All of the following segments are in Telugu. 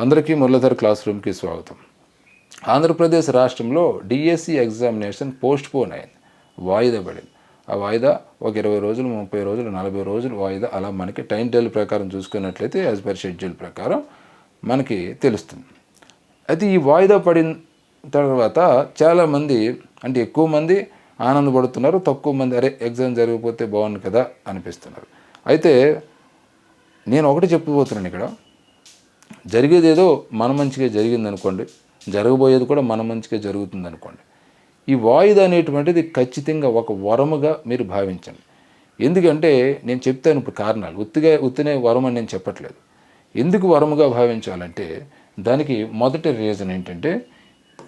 అందరికీ మురళీధర్ క్లాస్ రూమ్కి స్వాగతం. ఆంధ్రప్రదేశ్ రాష్ట్రంలో డిఎస్సి ఎగ్జామినేషన్ పోస్ట్ పోన్ అయింది. వాయిదా పడింది. ఆ వాయిదా ఒక ఇరవై రోజులు ముప్పై రోజులు నలభై రోజులు వాయిదా అలా మనకి టైం టేబుల్ ప్రకారం చూసుకున్నట్లయితే యాజ్ పర్ షెడ్యూల్ ప్రకారం మనకి తెలుస్తుంది. అయితే ఈ వాయిదా పడిన తర్వాత చాలామంది అంటే ఎక్కువ మంది ఆనందపడుతున్నారు తక్కువ మంది అరే ఎగ్జామ్ జరిగిపోతే బాగుంది కదా అనిపిస్తున్నారు. అయితే నేను ఒకటి చెప్పబోతున్నాను ఇక్కడ. జరిగేది ఏదో మన మంచిగా జరిగింది అనుకోండి జరగబోయేది కూడా మన మంచిగా జరుగుతుంది అనుకోండి ఈ వాయిదా అనేటువంటిది ఖచ్చితంగా ఒక వరముగా మీరు భావించండి. ఎందుకంటే నేను చెప్తాను ఇప్పుడు కారణాలు. ఉత్తిగా ఉత్తినే వరం అని నేను చెప్పట్లేదు. ఎందుకు వరముగా భావించాలంటే దానికి మొదటి రీజన్ ఏంటంటే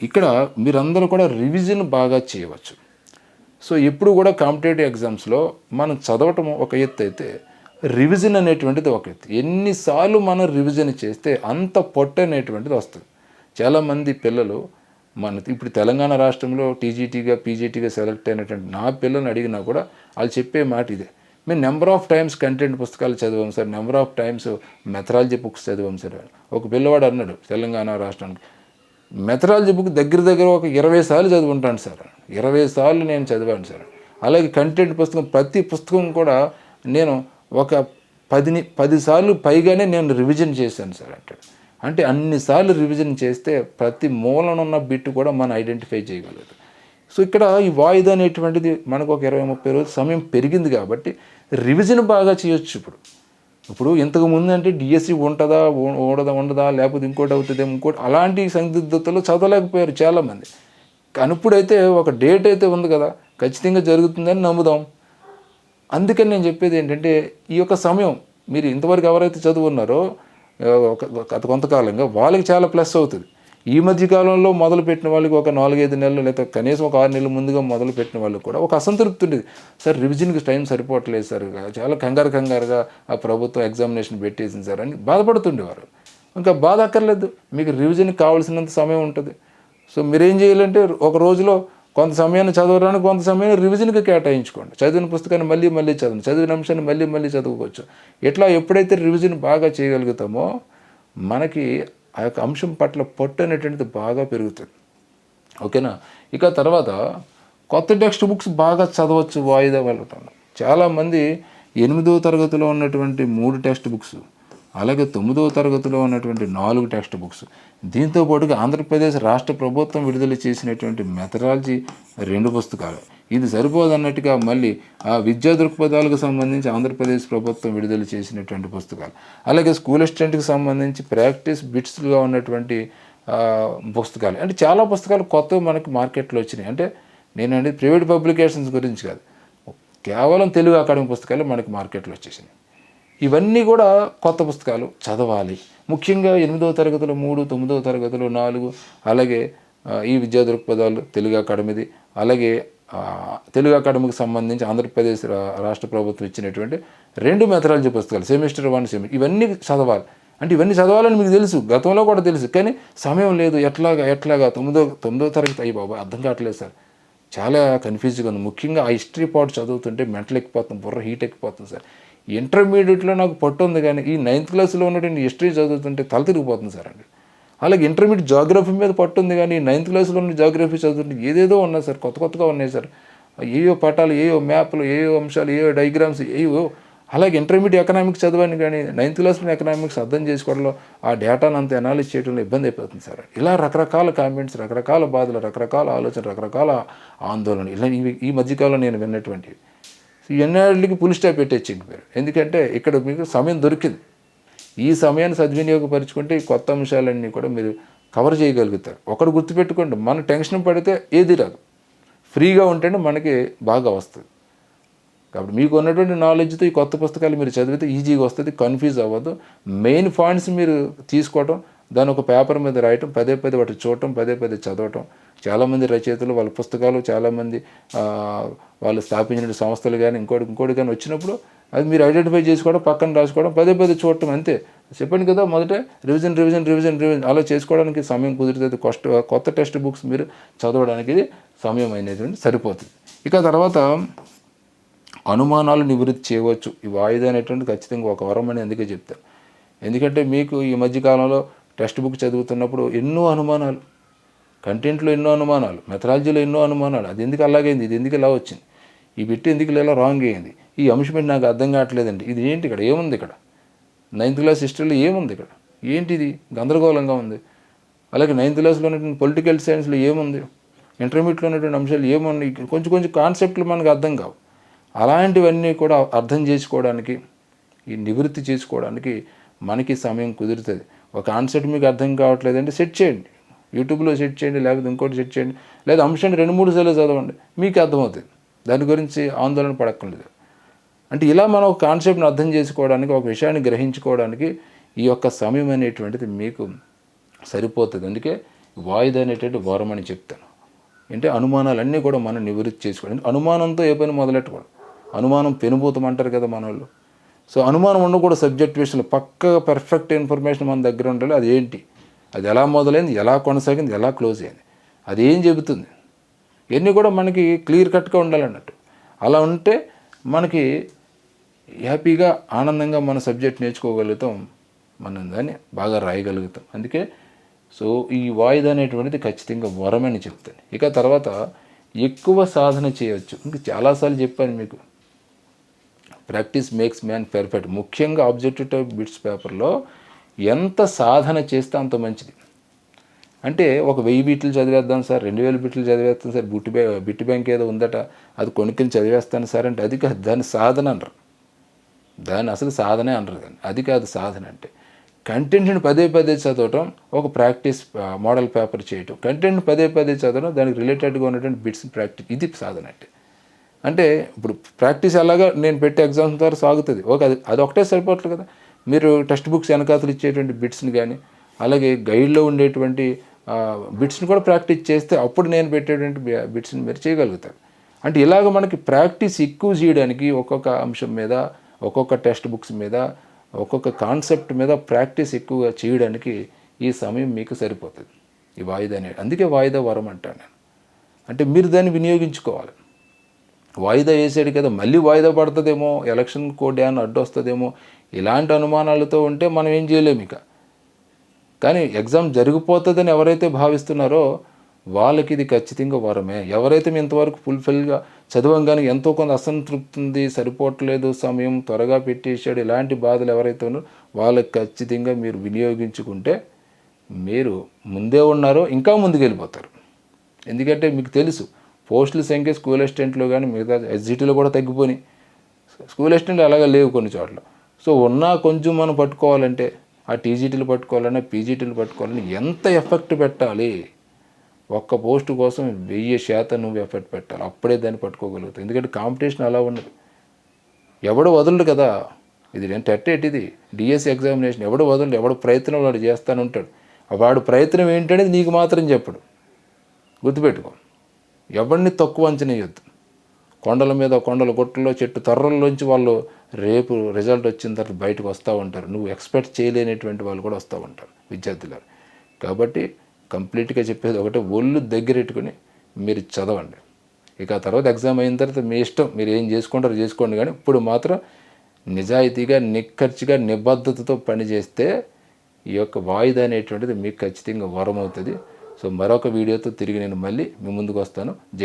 ఇక్కడ మీరందరూ కూడా రివిజన్ బాగా చేయవచ్చు. సో ఎప్పుడు కూడా కాంపిటేటివ్ ఎగ్జామ్స్లో మనం చదవటం ఒక ఎత్తు అయితే రివిజన్ అనేటువంటిది ఒక ఎత్తు. ఎన్నిసార్లు మనం రివిజన్ చేస్తే అంత పొట్ట అనేటువంటిది వస్తుంది. చాలామంది పిల్లలు మన ఇప్పుడు తెలంగాణ రాష్ట్రంలో టీజీటీగా పీజీటీగా సెలెక్ట్ అయినటువంటి నా పిల్లల్ని అడిగినా కూడా వాళ్ళు చెప్పే మాట ఇదే. మేము నెంబర్ ఆఫ్ టైమ్స్ కంటెంట్ పుస్తకాలు చదివాం sir. Number of times methodology books చదివాం సార్. ఒక పిల్లవాడు అన్నాడు తెలంగాణ రాష్ట్రానికి మెథరాలజీ బుక్ దగ్గర దగ్గర ఒక ఇరవై సార్లు చదువుంటాను సార్. ఇరవై సార్లు నేను చదివాను సార్. అలాగే కంటెంట్ పుస్తకం ప్రతి పుస్తకం కూడా నేను ఒక పదిని పదిసార్లు పైగానే నేను రివిజన్ చేశాను సార్ అంటాడు. అంటే అన్నిసార్లు రివిజన్ చేస్తే ప్రతి మూలనున్న బిట్ కూడా మనం ఐడెంటిఫై చేయగలదు సో ఇక్కడ ఈ వాయిదా అనేటువంటిది మనకు ఒక ఇరవై ముప్పై రోజులు సమయం పెరిగింది కాబట్టి రివిజన్ బాగా చేయొచ్చు ఇప్పుడు. ఇప్పుడు ఇంతకు ముందు అంటే డిఎస్సి ఉంటుందా ఉండదా ఉండదా లేకపోతే ఇంకోటి అవుతుంది ఇంకోటి అలాంటి సందిగ్ధతలో చదవలేకపోయారు చాలామంది. కానీ ఇప్పుడైతే ఒక డేట్ అయితే ఉంది కదా ఖచ్చితంగా జరుగుతుందని నమ్ముదాం. అందుకని నేను చెప్పేది ఏంటంటే ఈ యొక్క సమయం మీరు ఇంతవరకు ఎవరైతే చదువున్నారో ఒక గత కొంతకాలంగా వాళ్ళకి చాలా ప్లస్ అవుతుంది. ఈ మధ్య కాలంలో మొదలు పెట్టిన వాళ్ళకి ఒక నాలుగైదు నెలలు లేదా కనీసం ఒక ఆరు నెలలు ముందుగా మొదలు పెట్టిన వాళ్ళకి కూడా ఒక అసంతృప్తి ఉండేది. సార్ రివిజన్కి టైం సరిపోవట్లేదు సార్. చాలా కంగారు కంగారుగా ఆ ప్రభుత్వం ఎగ్జామినేషన్ పెట్టేసింది సార్ అని బాధపడుతుండేవారు. ఇంకా బాధ అక్కర్లేదు. మీకు రివిజన్కి కావాల్సినంత సమయం ఉంటుంది. సో మీరేం చేయాలంటే ఒక రోజులో కొంత సమయాన్ని చదవడానికి కొంత సమయాన్ని రివిజన్కి కేటాయించుకోండి. చదివిన పుస్తకాన్ని మళ్ళీ మళ్ళీ చదవండి. చదివిన అంశాన్ని మళ్ళీ మళ్ళీ చదువుకోవచ్చు. ఇట్లా ఎప్పుడైతే రివిజన్ బాగా చేయగలుగుతామో మనకి ఆ యొక్క అంశం పట్ల పొట్టు అనేటువంటిది బాగా పెరుగుతుంది. ఓకేనా? ఇక తర్వాత కొత్త టెక్స్ట్ బుక్స్ బాగా చదవచ్చు వాయిదా వెళ్ళటం. చాలామంది ఎనిమిదో తరగతిలో ఉన్నటువంటి మూడు టెక్స్ట్ బుక్స్ అలాగే తొమ్మిదవ తరగతిలో ఉన్నటువంటి నాలుగు టెక్స్ట్ బుక్స్. దీంతో పాటుగా ఆంధ్రప్రదేశ్ రాష్ట్ర ప్రభుత్వం విడుదల చేసినటువంటి మెథడాలజీ రెండు పుస్తకాలు. ఇది సరిపోదన్నట్టుగా మళ్ళీ ఆ విద్యా దృక్పథాలకు సంబంధించి ఆంధ్రప్రదేశ్ ప్రభుత్వం విడుదల చేసినటువంటి పుస్తకాలు. అలాగే స్కూల్ అసిస్టెంట్కి సంబంధించి ప్రాక్టీస్ బిట్స్గా ఉన్నటువంటి పుస్తకాలు. అంటే చాలా పుస్తకాలు కొత్తవి మనకి మార్కెట్లో వచ్చినాయి. అంటే నేనండి ప్రైవేట్ పబ్లికేషన్స్ గురించి కాదు. కేవలం తెలుగు అకాడమీ పుస్తకాలు మనకి మార్కెట్లో వచ్చేసినాయి. ఇవన్నీ కూడా కొత్త పుస్తకాలు చదవాలి. ముఖ్యంగా ఎనిమిదవ తరగతిలో మూడు తొమ్మిదవ తరగతిలో నాలుగు అలాగే ఈ విద్యా దృక్పథాలు తెలుగు అకాడమీది అలాగే తెలుగు అకాడమీకి సంబంధించి ఆంధ్రప్రదేశ్ రాష్ట్ర ప్రభుత్వం ఇచ్చినటువంటి రెండు మెథడాలజీ పుస్తకాలు సెమిస్టర్ వన్ సెమిస్టర్ ఇవన్నీ చదవాలి. అంటే ఇవన్నీ చదవాలని మీకు తెలుసు గతంలో కూడా తెలుసు కానీ సమయం లేదు ఎట్లాగా ఎట్లాగా తొమ్మిదో తొమ్మిదో తరగతి అయ్యి బాబా అర్థం కావట్లేదు సార్. చాలా కన్ఫ్యూజ్గా ఉంది. ముఖ్యంగా ఆ హిస్టరీ పార్ట్ చదువుతుంటే మెంటల్ ఎక్కిపోతుంది బుర్ర హీట్ ఎక్కిపోతుంది సార్. ఇంటర్మీడియట్లో నాకు పట్టు ఉంది కానీ ఈ నైన్త్ క్లాస్లో ఉన్నటువంటి హిస్టరీ చదువుతుంటే తల తిరిగిపోతుంది సార్ అండి. అలాగే ఇంటర్మీడియట్ జాగ్రఫీ మీద పట్టు ఉంది కానీ నైన్త్ క్లాస్లో ఉన్న జాగ్రఫీ చదువుతుంటే ఏదేదో ఉన్నాయి సార్ కొత్త కొత్తగా ఉన్నాయి సార్. ఏయో పటాలు ఏయో మ్యాప్లు ఏయో అంశాలు ఏయో డయాగ్రామ్స్ ఏయో. అలాగే ఇంటర్మీడియట్ ఎకనామిక్స్ చదవని కానీ నైన్త్ క్లాస్లో ఎకనామిక్స్ అర్థం చేసుకోవడంలో ఆ డేటాను అంత అనాలిజ్ చేయడంలో ఇబ్బంది అయిపోతుంది సార్ ఇలా రకరకాల కామెంట్స్ రకరకాల బాధలు రకరకాల ఆలోచన రకరకాల ఆందోళన ఇలా ఇవి ఈ మధ్యకాలంలో నేను విన్నటువంటివి. ఎన్నేళ్ళకి పులి స్టాప్ పెట్టేచ్చు మీరు? ఎందుకంటే ఇక్కడ మీకు సమయం దొరికింది. ఈ సమయాన్ని సద్వినియోగపరుచుకుంటే ఈ కొత్త అంశాలన్నీ కూడా మీరు కవర్ చేయగలుగుతారు. ఒకటి గుర్తుపెట్టుకోండి మన టెన్షన్ పడితే ఏది రాదు. ఫ్రీగా ఉంటేనే మనకి బాగా వస్తుంది. కాబట్టి మీకు ఉన్నటువంటి నాలెడ్జ్తో ఈ కొత్త పుస్తకాలు మీరు చదివితే ఈజీగా వస్తుంది కన్ఫ్యూజ్ అవ్వదు. మెయిన్ పాయింట్స్ మీరు తీసుకోవటం దాని ఒక పేపర్ మీద రాయటం పదే పదే వాటి చూడటం పదే పదే చదవటం చాలామంది రచయితలు వాళ్ళ పుస్తకాలు చాలామంది వాళ్ళు స్థాపించిన సంస్థలు కానీ ఇంకోటి ఇంకోటి కానీ వచ్చినప్పుడు అది మీరు ఐడెంటిఫై చేసుకోవడం పక్కన రాసుకోవడం పదే పదే చూడటం అంతే. చెప్పండి కదా మొదట రివిజన్ రివిజన్ రివిజన్ రివిజన్ అలా చేసుకోవడానికి సమయం కుదురుతుంది కొత్త కొత్త టెక్స్ట్ బుక్స్ మీరు చదవడానికి సమయం అయినటువంటి సరిపోతుంది. ఇక తర్వాత అనుమానాలు నివృత్తి చేయవచ్చు. ఈ వాయిదా అనేటువంటి ఖచ్చితంగా ఒక వరం అని అందుకే చెప్తాను ఎందుకంటే మీకు ఈ మధ్యకాలంలో టెక్స్ట్ బుక్ చదువుతున్నప్పుడు ఎన్నో అనుమానాలు. కంటెంట్లో ఎన్నో అనుమానాలు మెథడాలజీలో ఎన్నో అనుమానాలు. అది ఎందుకు అలాగైంది? ఇది ఎందుకు ఇలా వచ్చింది? ఈ బిట్ ఎందుకు ఇలా రాంగ్ అయింది ఈ అంశం నాకు అర్థం కావట్లేదండి. ఇది ఏంటి ఇక్కడ? ఏముంది ఇక్కడ? నైన్త్ క్లాస్ హిస్టరీలో ఏముంది ఇక్కడ? ఏంటిది? గందరగోళంగా ఉంది. అలాగే నైన్త్ క్లాస్లో ఉన్నటువంటి పొలిటికల్ సైన్స్లో ఏముంది? ఇంటర్మీడియట్లో ఉన్నటువంటి అంశాలు ఏమున్నాయి? కొంచెం కొంచెం కాన్సెప్ట్లు మనకు అర్థం కావు. అలాంటివన్నీ కూడా అర్థం చేసుకోవడానికి ఈ నివృత్తి చేసుకోవడానికి మనకి సమయం కుదురుతుంది. ఒక కాన్సెప్ట్ మీకు అర్థం కావట్లేదంటే సెట్ చేయండి. యూట్యూబ్లో సెట్ చేయండి లేకపోతే ఇంకోటి సెట్ చేయండి. లేదా అంశాన్ని రెండు మూడు సార్లు చదవండి. మీకు అర్థమవుతుంది. దాని గురించి ఆందోళన పడక్కర్లేదు. అంటే ఇలా మనం ఒక కాన్సెప్ట్ని అర్థం చేసుకోవడానికి ఒక విషయాన్ని గ్రహించుకోవడానికి ఈ యొక్క సమయం అనేటువంటిది మీకు సరిపోతుంది. అందుకే వాయిదా అనేటువంటి వరం అని చెప్తాను. అంటే అనుమానాలన్నీ కూడా మనం నివృత్తి చేసుకోవడం అనుమానంతో ఏ పని మొదలెట్టకూడదు అనుమానం పెనుభూతం అంటారు కదా మన వాళ్ళు సో అనుమానం ఉండకూడదు. సబ్జెక్ట్ విషయంలో పక్కగా పర్ఫెక్ట్ ఇన్ఫర్మేషన్ మన దగ్గర ఉండాలి. అది ఏంటి? అది ఎలా మొదలైంది ఎలా కొనసాగింది ఎలా క్లోజ్ అయింది అది ఏం చెబుతుంది? ఇవన్నీ కూడా మనకి క్లియర్ కట్గా ఉండాలన్నట్టు. అలా ఉంటే మనకి హ్యాపీగా ఆనందంగా మన సబ్జెక్ట్ నేర్చుకోగలుగుతాం మనం దాన్ని బాగా రాయగలుగుతాం. అందుకే సో ఈ వాయిదా అనేటువంటిది ఖచ్చితంగా వరమని చెప్తాను. ఇక తర్వాత ఎక్కువ సాధన చేయవచ్చు ఇంకా చాలాసార్లు చెప్పాను మీకు. Practice makes man perfect. ముఖ్యంగా ఆబ్జెక్టివ్ టైప్ బిట్స్ పేపర్లో ఎంత సాధన చేస్తే అంత మంచిది. అంటే ఒక వెయ్యి బిట్లు చదివేద్దాం సార్ రెండు వేల బిట్లు చదివేస్తాను సార్ బుట్టి బ్యా బిట్టి బ్యాంక్ ఏదో ఉందట అది కొనుక్కొని చదివేస్తాను సార్ అంటే అది కాదు దాన్ని సాధన అనరు. దాన్ని అసలు సాధనే అనరు దాన్ని. అది కాదు సాధన అంటే. కంటెంట్ని పదే పదే చదవటం ఒక ప్రాక్టీస్ మోడల్ పేపర్ చేయటం. కంటెంట్ పదే పదే చదవడం దానికి రిలేటెడ్గా ఉన్నటువంటి బిట్స్ ప్రాక్టీస్ ఇది సాధన అంటే. అంటే ఇప్పుడు ప్రాక్టీస్ ఎలాగా నేను పెట్టే ఎగ్జామ్స్ ద్వారా సాగుతుంది. ఓకే అది అది ఒకటే సరిపోతుంది కదా. మీరు టెక్స్ట్ బుక్స్ వెనకాతలు ఇచ్చేటువంటి బిట్స్ని కానీ అలాగే గైడ్లో ఉండేటువంటి బిట్స్ని కూడా ప్రాక్టీస్ చేస్తే అప్పుడు నేను పెట్టేటువంటి బిట్స్ని మీరు చేయగలుగుతారు. అంటే ఇలాగ మనకి ప్రాక్టీస్ ఎక్కువ చేయడానికి ఒక్కొక్క అంశం మీద ఒక్కొక్క టెక్స్ట్ బుక్స్ మీద ఒక్కొక్క కాన్సెప్ట్ మీద ప్రాక్టీస్ ఎక్కువగా చేయడానికి ఈ సమయం మీకు సరిపోతుంది. ఈ వాయిదా అనేది. అందుకే వాయిదా వరం అంటాను నేను. అంటే మీరు దాన్ని వినియోగించుకోవాలి. వాయిదా వేసాడు కదా మళ్ళీ వాయిదా పడుతుందేమో ఎలక్షన్ కోడ్ ఏమైనా అడ్డు వస్తుందేమో ఇలాంటి అనుమానాలతో ఉంటే మనం ఏం చేయలేము ఇక. కానీ ఎగ్జామ్ జరిగిపోతుందని ఎవరైతే భావిస్తున్నారో వాళ్ళకి ఇది ఖచ్చితంగా వరమే. ఎవరైతే మేము ఇంతవరకు ఫుల్ఫిల్గా చదవంగానే ఎంతో కొంత అసంతృప్తి ఉంది సరిపోవట్లేదు సమయం త్వరగా పెట్టేసాడు ఇలాంటి బాధలు ఎవరైతే ఉన్నారో వాళ్ళకి ఖచ్చితంగా మీరు వినియోగించుకుంటే మీరు ముందే ఉన్నారో ఇంకా ముందుకు వెళ్ళిపోతారు ఎందుకంటే మీకు తెలుసు పోస్టుల సంఖ్య స్కూల్ అసిస్టెంట్లు కానీ మిగతా ఎస్జిటీలో కూడా తగ్గిపోయినాయి. స్కూల్ అసిస్టెంట్లు అలాగే లేవు కొన్ని చోట్ల. సో ఉన్నా కొంచెం మనం పట్టుకోవాలంటే ఆ టీజీటీలు పట్టుకోవాలన్నా పీజీటీలు పట్టుకోవాలని ఎంత ఎఫెక్ట్ పెట్టాలి? ఒక్క పోస్ట్ కోసం వెయ్యి శాతం నువ్వు ఎఫెక్ట్ పెట్టాలి. అప్పుడే దాన్ని పట్టుకోగలుగుతావు. ఎందుకంటే కాంపిటీషన్ అలా ఉన్నది ఎవడు వదలడు కదా. ఇది నేను టెట్ ఇది. డిఎస్సి ఎగ్జామినేషన్ ఎవడు వదలడు ఎవడు ప్రయత్నం వాడు చేస్తాను ఉంటాడు వాడు ప్రయత్నం ఏంటనేది నీకు మాత్రం చెప్పడు. గుర్తుపెట్టుకో. ఎవరిని తక్కువ అంచనేయొద్దు కొండల మీద కొండల గుట్టల్లో చెట్టు తర్రల్లోంచి వాళ్ళు రేపు రిజల్ట్ వచ్చిన తర్వాత బయటకు వస్తూ ఉంటారు. నువ్వు ఎక్స్పెక్ట్ చేయలేనటువంటి వాళ్ళు కూడా వస్తూ ఉంటారు విద్యార్థులు కాబట్టి కంప్లీట్గా చెప్పేది ఒకటే ఒళ్ళు దగ్గరెట్టుకుని మీరు చదవండి. ఇక ఆ తర్వాత ఎగ్జామ్ అయిన తర్వాత మీ ఇష్టం మీరు ఏం చేసుకుంటారో చేసుకోండి. కానీ ఇప్పుడు మాత్రం నిజాయితీగా నిక్కర్చిగా నిబద్ధతతో పనిచేస్తే ఈ యొక్క వాయిదా అనేటువంటిది మీకు ఖచ్చితంగా వరం అవుతుంది సో మరొక వీడియోతో తిరిగి నేను మళ్ళీ మీ ముందుకు వస్తాను. జై